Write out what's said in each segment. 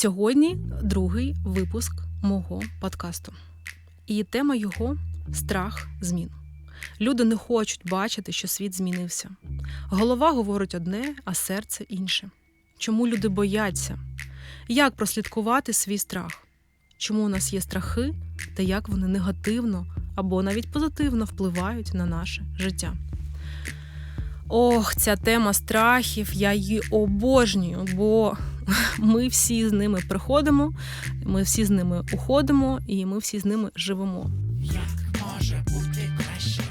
Сьогодні другий випуск мого подкасту. І тема його страх змін. Люди не хочуть бачити, що світ змінився. Голова говорить одне, а серце інше. Чому люди бояться? Як прослідкувати свій страх? Чому у нас є страхи та як вони негативно або навіть позитивно впливають на наше життя? Ох, ця тема страхів, я її обожнюю, бо ми всі з ними приходимо, ми всі з ними уходимо, і ми всі з ними живемо. Як може бути краще?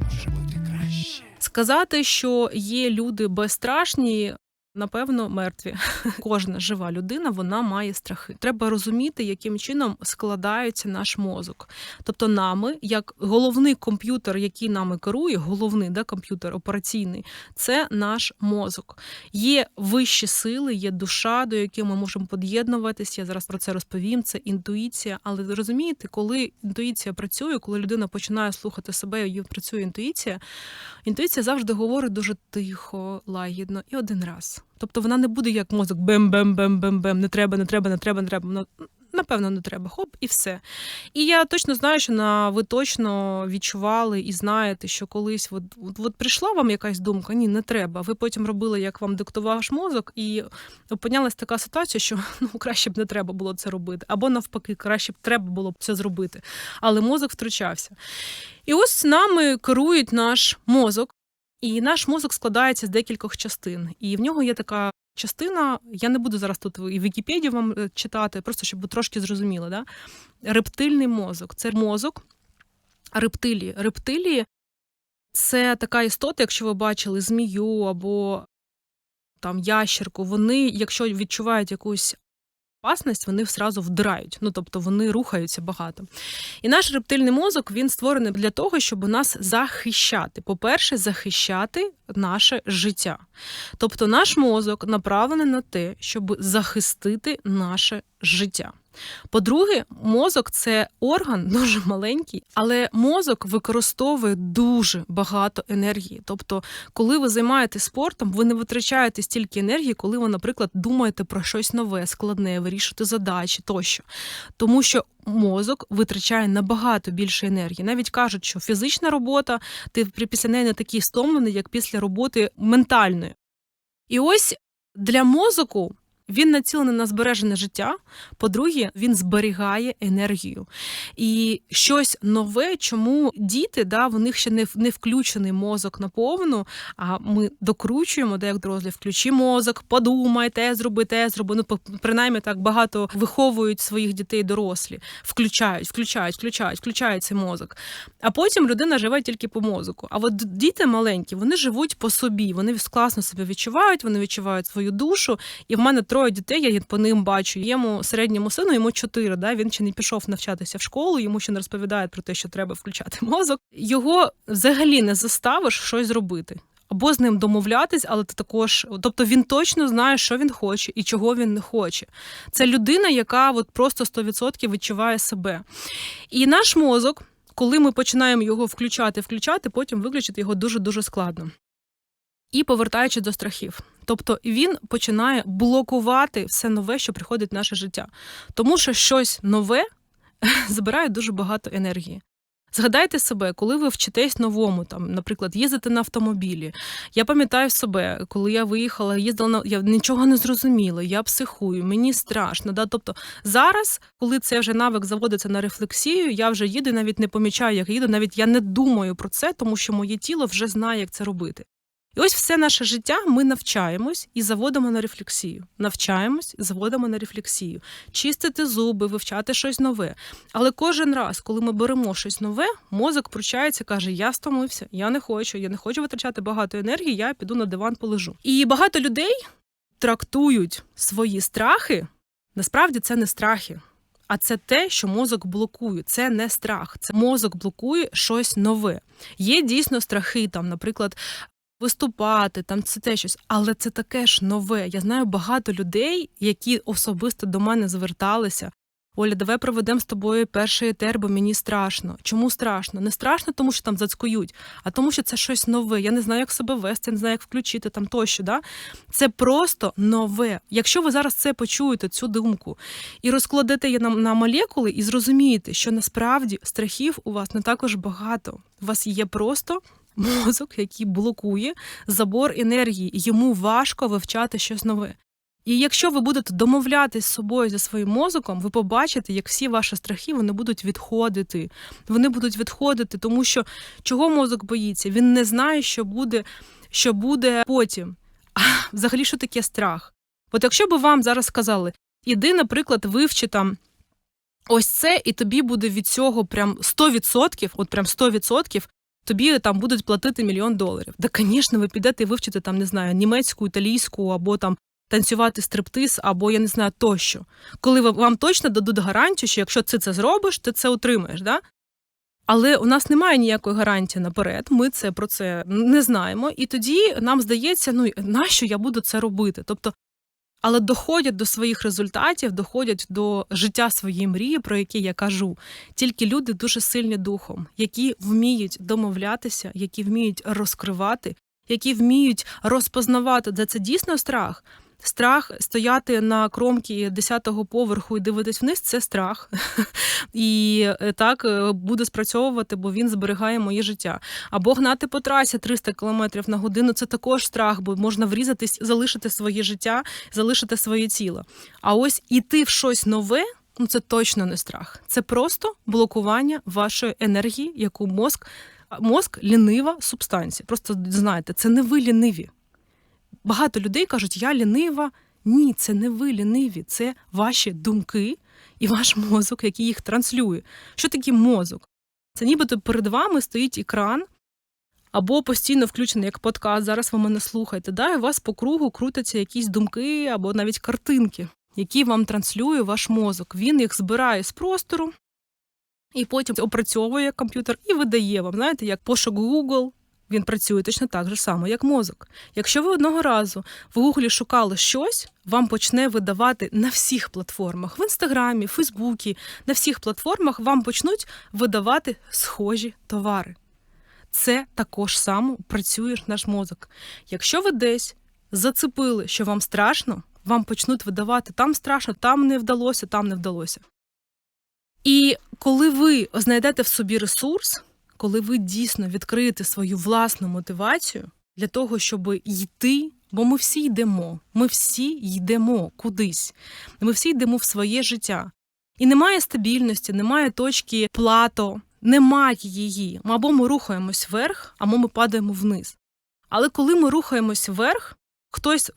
Може бути краще. Сказати, що є люди безстрашні, напевно, мертві. Кожна жива людина вона має страхи. Треба розуміти, яким чином складається наш мозок. Тобто, нами, як головний комп'ютер, який нами керує, головний да, комп'ютер операційний, це наш мозок. Є вищі сили, є душа, до якої ми можемо під'єднуватися. Я зараз про це розповім. Це інтуїція. Але розумієте, коли інтуїція працює, коли людина починає слухати себе, і працює інтуїція. Інтуїція завжди говорить дуже тихо, лагідно і один раз. Тобто вона не буде як мозок бем-бем-бем-бем-бем, не треба, не треба, не треба, не треба. Вона, напевно, не треба. Хоп, і все. І я точно знаю, що на ви точно відчували і знаєте, що колись от, от, от прийшла вам якась думка, ні, не треба. Ви потім робили, як вам диктував мозок, і опинялась така ситуація, що ну краще б не треба було це робити, або навпаки, краще б треба було б це зробити. Але мозок втручався. І ось нами керують наш мозок. І наш мозок складається з декількох частин. І в нього є така частина. Я не буду зараз тут і Вікіпедію вам е, читати, просто щоб ви трошки зрозуміли. Да? Рептильний мозок це мозок рептилії. Рептилії це така істота, якщо ви бачили змію або там ящерку, вони, якщо відчувають якусь опасність, вони зразу вдирають. Ну тобто вони рухаються багато. І наш рептильний мозок він створений для того, щоб нас захищати. По-перше, захищати наше життя. Тобто наш мозок направлений на те, щоб захистити наше життя. По-друге, мозок це орган дуже маленький, але мозок використовує дуже багато енергії. Тобто, коли ви займаєтесь спортом, ви не витрачаєте стільки енергії, коли ви, наприклад, думаєте про щось нове, складне, вирішуєте задачі тощо. Тому що мозок витрачає набагато більше енергії. Навіть кажуть, що фізична робота, ти після неї не такий стомлений, як після роботи ментальної. І ось для мозоку. Він націлений на збережене життя. По-друге, він зберігає енергію. І щось нове, чому діти, да, в них ще не не включений мозок наповну, а ми докручуємо, де як дорослі, включи мозок, подумай, те зроби, те зроби. Ну, принаймні так багато виховують своїх дітей дорослі, включають, включають, включають, включають цей мозок. А потім людина живе тільки по мозоку. А от діти маленькі, вони живуть по собі, вони класно себе відчувають, вони відчувають свою душу. І в мене троє дітей, я по ним бачу. Йому середньому сину йому чотири. Да? Він ще не пішов навчатися в школу, йому ще не розповідають про те, що треба включати мозок. Його взагалі не заставиш щось зробити. Або з ним домовлятись, але ти також, тобто він точно знає, що він хоче і чого він не хоче. Це людина, яка от просто 100% відчуває себе. І наш мозок, коли ми починаємо його включати, включати, потім виключити його дуже дуже складно. І повертаючи до страхів, тобто він починає блокувати все нове, що приходить в наше життя, тому що щось нове забирає дуже багато енергії. Згадайте себе, коли ви вчитесь новому, там, наприклад, їздити на автомобілі. Я пам'ятаю себе, коли я виїхала, їздила на я нічого не зрозуміла, я психую, мені страшно. Да? Тобто зараз, коли це вже навик заводиться на рефлексію, я вже їду, навіть не помічаю, як їду, навіть я не думаю про це, тому що моє тіло вже знає, як це робити. І ось все наше життя ми навчаємось і заводимо на рефлексію. Навчаємось, заводимо на рефлексію, чистити зуби, вивчати щось нове. Але кожен раз, коли ми беремо щось нове, мозок пручається, каже: Я стомився, я не хочу, я не хочу витрачати багато енергії, я піду на диван полежу. І багато людей трактують свої страхи. Насправді це не страхи. А це те, що мозок блокує. Це не страх, це мозок блокує щось нове. Є дійсно страхи, там, наприклад, виступати, там це те щось, але це таке ж нове. Я знаю багато людей, які особисто до мене зверталися. Оля, давай проведемо з тобою перший етер, бо мені страшно. Чому страшно? Не страшно, тому що там зацькують, а тому, що це щось нове. Я не знаю, як себе вести, я не знаю, як включити там тощо. Да? Це просто нове. Якщо ви зараз це почуєте, цю думку, і розкладете її на, на молекули, і зрозумієте, що насправді страхів у вас не також багато. У вас є просто мозок, який блокує забор енергії, йому важко вивчати щось нове. І якщо ви будете домовлятись з собою зі своїм мозоком, ви побачите, як всі ваші страхи вони будуть відходити. Вони будуть відходити, тому що чого мозок боїться? Він не знає, що буде, що буде потім. А взагалі, що таке страх? От якщо б вам зараз сказали, іди, наприклад, вивчи там ось це, і тобі буде від цього прям 100%, от прям 100%, тобі там будуть платити мільйон доларів. Да, звісно, ви підете і вивчите там, не знаю, німецьку, італійську або там танцювати стриптиз, або я не знаю тощо. Коли вам точно дадуть гарантію, що якщо ти це зробиш, ти це отримаєш. Да? Але у нас немає ніякої гарантії наперед. Ми це про це не знаємо. І тоді нам здається, ну нащо я буду це робити? Тобто, але доходять до своїх результатів, доходять до життя своєї мрії, про які я кажу, тільки люди дуже сильні духом, які вміють домовлятися, які вміють розкривати, які вміють розпознавати, де це дійсно страх. Страх стояти на кромці 10-го поверху і дивитись вниз це страх. І е, так е, буде спрацьовувати, бо він зберігає моє життя. Або гнати по трасі 300 км на годину це також страх, бо можна врізатись, залишити своє життя, залишити своє тіло. А ось іти в щось нове. Ну, це точно не страх. Це просто блокування вашої енергії, яку мозк, мозк лінива субстанція. Просто знаєте, це не ви ліниві. Багато людей кажуть, я лінива. Ні, це не ви ліниві, це ваші думки і ваш мозок, який їх транслює. Що таке мозок? Це нібито перед вами стоїть екран, або постійно включений як подкаст. Зараз ви мене слухаєте. Да? І у вас по кругу крутяться якісь думки або навіть картинки, які вам транслює ваш мозок. Він їх збирає з простору і потім опрацьовує комп'ютер і видає вам, знаєте, як пошук Google. Він працює точно так же само, як мозок. Якщо ви одного разу в Гуглі шукали щось, вам почне видавати на всіх платформах, в інстаграмі, Фейсбуці, на всіх платформах вам почнуть видавати схожі товари. Це також само працює наш мозок. Якщо ви десь зацепили, що вам страшно, вам почнуть видавати там страшно, там не вдалося, там не вдалося. І коли ви знайдете в собі ресурс, коли ви дійсно відкриєте свою власну мотивацію для того, щоб йти, бо ми всі йдемо, ми всі йдемо кудись, ми всі йдемо в своє життя. І немає стабільності, немає точки плато, немає її. Або ми рухаємось вверх, або ми падаємо вниз. Але коли ми рухаємось вверх, хтось,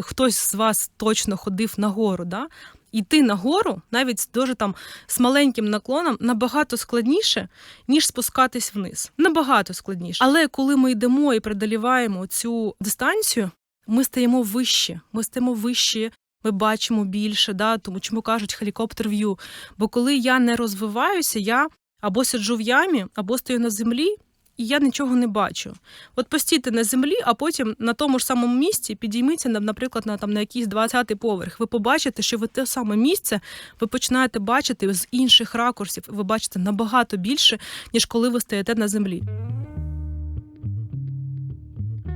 хтось з вас точно ходив нагору, да? Йти нагору, навіть з дуже там з маленьким наклоном, набагато складніше, ніж спускатись вниз. Набагато складніше. Але коли ми йдемо і преодоліваємо цю дистанцію, ми стаємо вище. Ми стаємо вище, ми бачимо більше, да? тому чому кажуть хелікоптер в'ю. Бо коли я не розвиваюся, я або сиджу в ямі, або стою на землі. І я нічого не бачу. От постійте на землі, а потім на тому ж самому місці підійміться, на- наприклад, на там на якийсь 20-й поверх. Ви побачите, що ви те саме місце ви починаєте бачити з інших ракурсів. Ви бачите набагато більше, ніж коли ви стоїте на землі.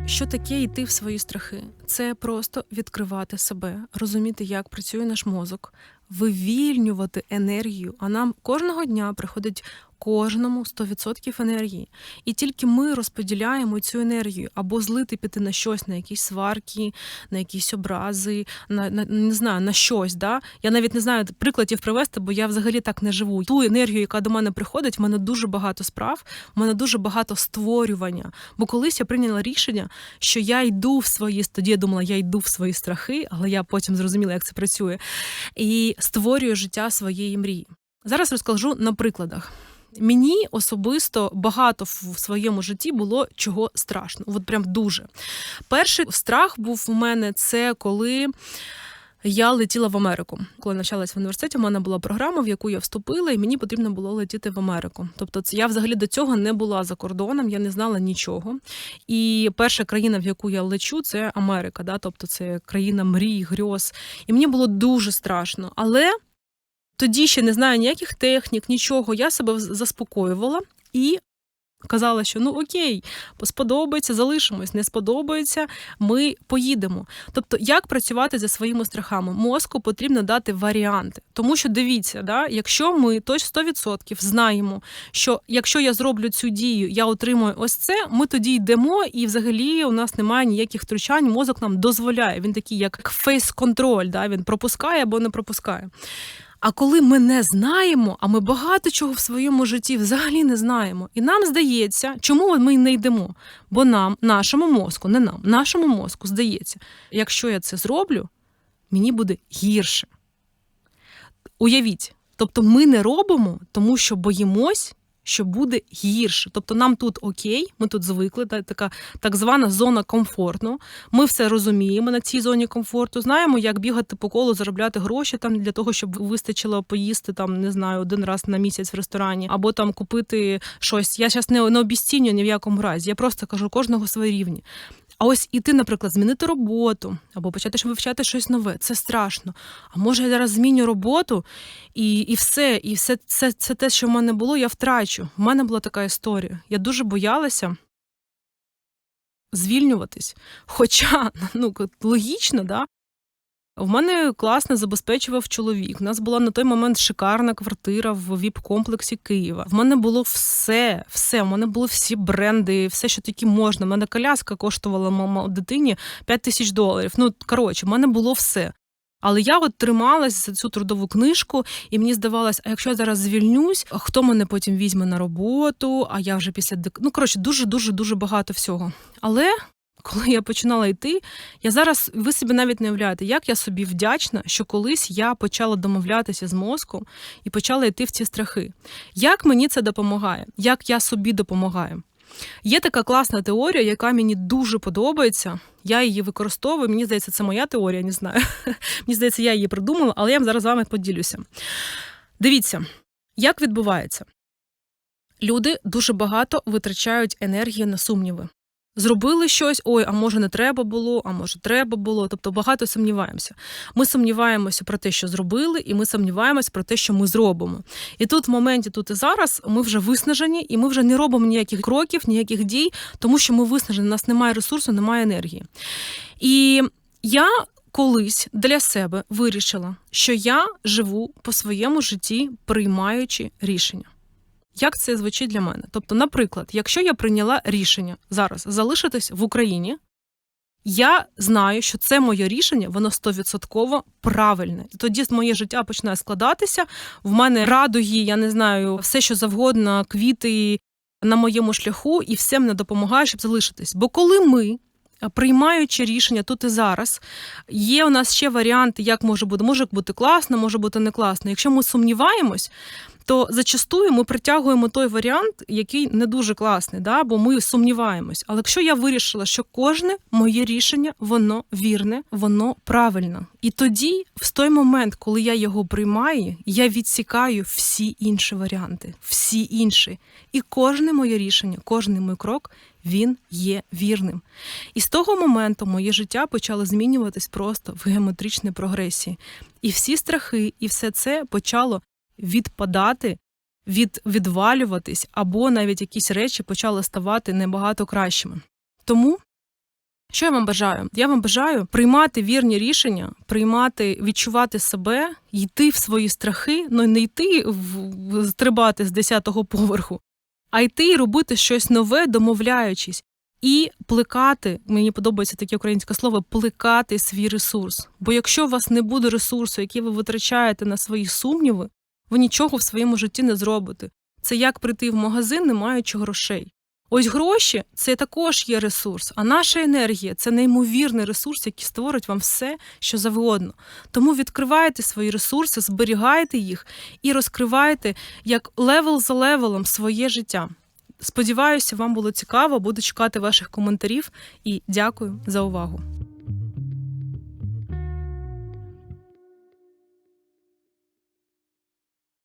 Що таке йти в свої страхи? Це просто відкривати себе, розуміти, як працює наш мозок, вивільнювати енергію. А нам кожного дня приходить кожному 100% енергії. І тільки ми розподіляємо цю енергію або злити піти на щось, на якісь сварки, на якісь образи, на, на не знаю, на щось. Да? Я навіть не знаю прикладів привести, бо я взагалі так не живу. Ту енергію, яка до мене приходить, в мене дуже багато справ, в мене дуже багато створювання. Бо колись я прийняла рішення, що я йду в свої тоді я думала, я йду в свої страхи, але я потім зрозуміла, як це працює, і створюю життя своєї мрії. Зараз розкажу на прикладах. Мені особисто багато в своєму житті було чого страшно. От прям дуже. Перший страх був у мене це коли. Я летіла в Америку. Коли навчалась в університеті, у мене була програма, в яку я вступила, і мені потрібно було летіти в Америку. Тобто, я взагалі до цього не була за кордоном, я не знала нічого. І перша країна, в яку я лечу, це Америка. Да? Тобто це країна мрій, грьоз. І мені було дуже страшно. Але Тоді ще не знаю ніяких технік, нічого. Я себе заспокоювала і казала, що ну окей, сподобається, залишимось, не сподобається, ми поїдемо. Тобто, як працювати зі своїми страхами? Мозку потрібно дати варіанти. Тому що дивіться, да, якщо ми точно 100% знаємо, що якщо я зроблю цю дію, я отримую ось це, ми тоді йдемо, і взагалі у нас немає ніяких втручань. Мозок нам дозволяє. Він такий, як фейс-контроль, да, він пропускає або не пропускає. А коли ми не знаємо, а ми багато чого в своєму житті взагалі не знаємо, і нам здається, чому ми не йдемо? Бо нам, нашому мозку, не нам, нашому мозку здається, якщо я це зроблю, мені буде гірше. Уявіть, тобто ми не робимо, тому що боїмось, що буде гірше. Тобто нам тут окей, ми тут звикли, та- така так звана зона комфорту. Ми все розуміємо на цій зоні комфорту. Знаємо, як бігати по колу, заробляти гроші там для того, щоб вистачило поїсти там, не знаю, один раз на місяць в ресторані, або там купити щось. Я зараз не, не обіцінюю ні в якому разі. Я просто кажу кожного своє рівні. А ось іти, наприклад, змінити роботу або почати вивчати щось нове. Це страшно. А може я зараз зміню роботу і, і все, і все це, це те, що в мене було, я втрачу. В мене була така історія. Я дуже боялася звільнюватись. Хоча, ну логічно, да. В мене класно забезпечував чоловік. У нас була на той момент шикарна квартира в віп-комплексі Києва. В мене було все, все. В мене були всі бренди, все, що тільки можна. У мене коляска коштувала мама дитині 5 тисяч доларів. Ну коротше, в мене було все. Але я от трималась за цю трудову книжку, і мені здавалось, а якщо я зараз звільнюсь, хто мене потім візьме на роботу? А я вже після дик... Ну, коротше, дуже дуже дуже багато всього. Але коли я починала йти, я зараз ви собі навіть не уявляєте, як я собі вдячна, що колись я почала домовлятися з мозком і почала йти в ці страхи. Як мені це допомагає? Як я собі допомагаю? Є така класна теорія, яка мені дуже подобається. Я її використовую. Мені здається, це моя теорія, не знаю. Мені здається, я її придумала, але я зараз з вами поділюся. Дивіться, як відбувається. Люди дуже багато витрачають енергію на сумніви. Зробили щось, ой, а може не треба було, а може треба було. Тобто багато сумніваємося. Ми сумніваємося про те, що зробили, і ми сумніваємося про те, що ми зробимо. І тут, в моменті, тут і зараз, ми вже виснажені, і ми вже не робимо ніяких кроків, ніяких дій, тому що ми виснажені, у нас немає ресурсу, немає енергії. І я колись для себе вирішила, що я живу по своєму житті, приймаючи рішення. Як це звучить для мене? Тобто, наприклад, якщо я прийняла рішення зараз залишитись в Україні, я знаю, що це моє рішення, воно стовідсотково правильне. Тоді моє життя починає складатися. В мене радуги, я не знаю, все, що завгодно, квіти на моєму шляху, і все мене допомагає, щоб залишитись. Бо коли ми. Приймаючи рішення тут і зараз, є у нас ще варіанти, як може бути. Може бути класно, може бути не класно. Якщо ми сумніваємось, то зачастую ми притягуємо той варіант, який не дуже класний, да? бо ми сумніваємось. Але якщо я вирішила, що кожне моє рішення воно вірне, воно правильне. І тоді, в той момент, коли я його приймаю, я відсікаю всі інші варіанти, всі інші. І кожне моє рішення, кожен мій крок. Він є вірним. І з того моменту моє життя почало змінюватись просто в геометричній прогресії. І всі страхи, і все це почало відпадати, від, відвалюватись, або навіть якісь речі почали ставати набагато кращими. Тому, що я вам бажаю? Я вам бажаю приймати вірні рішення, приймати, відчувати себе, йти в свої страхи, ну не йти в, стрибати з 10-го поверху, а йти і робити щось нове, домовляючись. І плекати, мені подобається таке українське слово, плекати свій ресурс. Бо якщо у вас не буде ресурсу, який ви витрачаєте на свої сумніви, ви нічого в своєму житті не зробите. Це як прийти в магазин, не маючи грошей. Ось гроші це також є ресурс, а наша енергія це неймовірний ресурс, який створить вам все, що завгодно. Тому відкривайте свої ресурси, зберігайте їх і розкривайте як левел за левелом своє життя. Сподіваюся, вам було цікаво, буду чекати ваших коментарів і дякую за увагу.